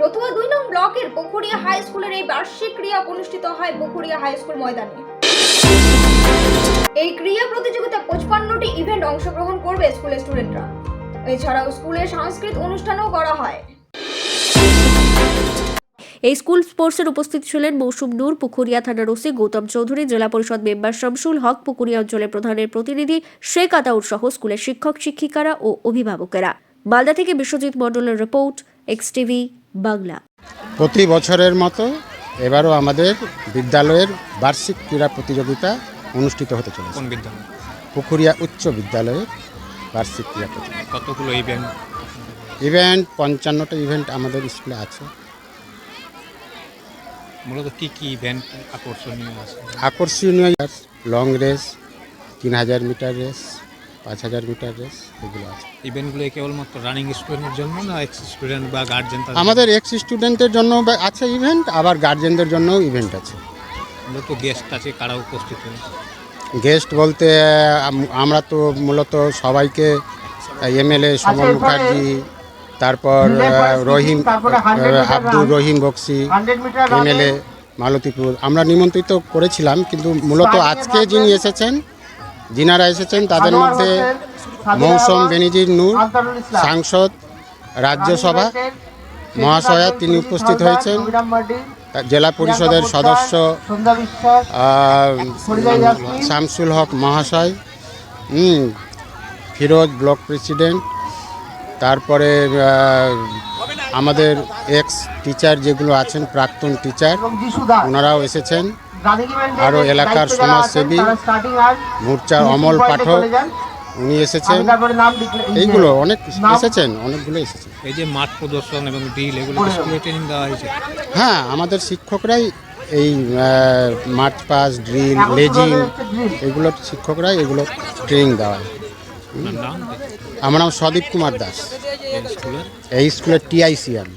রতুয়া দুই নং ব্লকের পুকুরিয়া হাই স্কুলের এই বার্ষিক ক্রিয়া অনুষ্ঠিত হয় পুকুরিয়া হাই স্কুল ময়দানে। এই ক্রিয়া প্রতিযোগিতায় পঁচপান্নটি ইভেন্ট অংশগ্রহণ করবে স্কুলের স্টুডেন্টরা এছাড়াও স্কুলের সাংস্কৃতিক অনুষ্ঠানও করা হয়। এই স্কুল স্পোর্টসের উপস্থিত ছিলেন মৌসুম নূর পুকুরিয়া থানার ওসি গৌতম চৌধুরী, জেলা পরিষদ মেম্বার শামসুল হক, পুকুরিয়া অঞ্চলের প্রধানের প্রতিনিধি শেখ আতাউর সহ স্কুলের শিক্ষক, শিক্ষিকারা ও অভিভাবকেরা। মালদা থেকে বিশ্বজিৎ মণ্ডলের রিপোর্ট এক্স টিভি বাংলা। প্রতি বছরের মতো এবারও আমাদের বিদ্যালয়ের বার্ষিক ক্রীড়া প্রতিযোগিতা অনুষ্ঠিত হতে চলেছে। কোন বিদ্যালয়? পুকুরিয়া উচ্চ বিদ্যালয়ের বার্ষিক ক্রীড়া প্রতিযোগিতা। কতগুলো ইভেন্ট ইভেন্ট পঞ্চান্নটা ইভেন্ট আমাদের স্কুলে আছে। মূলত কি কি ইভেন্ট আকর্ষণীয় আছে? আকর্ষণীয় লং রেস তিন হাজার মিটার রেস পাঁচ হাজার মিটার রেস এগুলো আছে। ইভেন্টগুলো কেবলমাত্র রানিং স্টুডেন্টের জন্য না এক্স স্টুডেন্ট বা গার্জেন আমাদের এক্স স্টুডেন্টের জন্য আছে ইভেন্ট আবার গার্জেনদের জন্যও ইভেন্ট আছে। মূলত গেস্ট আছে কারা উপস্থিত গেস্ট বলতে আমরা তো মূলত সবাইকে এমএলএ সমর মুখার্জি তারপর রহিম আব্দুর রহিম বক্সি এমএলএ মালতীপুর। আমরা নিমন্ত্রিত করেছিলাম কিন্তু মূলত আজকে যিনি এসেছেন যিনারা এসেছেন তাদের মধ্যে মৌসুম বেনিজির নূর সাংসদ রাজ্যসভা মহাশয়া তিনি উপস্থিত হয়েছেন। জেলা পরিষদের সদস্য শামসুল হক মহাশয় ফিরোজ ব্লক প্রেসিডেন্ট তারপরে আমাদের এক্স টিচার যেগুলো আছেন প্রাক্তন টিচার ওনারাও এসেছেন। রানিং ইভেন্টের আরও এলাকার সমাজসেবী, মোর্চার অমল পাঠক উনি এসেছেন। এইগুলো অনেক এসেছেন অনেকগুলো এসেছেন। এই যে মাঠ প্রদর্শন এবং ড্রিল এগুলো স্কুলে ট্রেনিং দেওয়া হয়েছে? হ্যাঁ আমাদের শিক্ষকরাই এই মার্চ পাস ড্রিল লেজিং। এগুলো শিক্ষকরাই এগুলো ট্রেনিং দেওয়া হয়। আমার নাম সদীপ কুমার দাস। এই স্কুলের এই স্কুলের টিআইসি আমি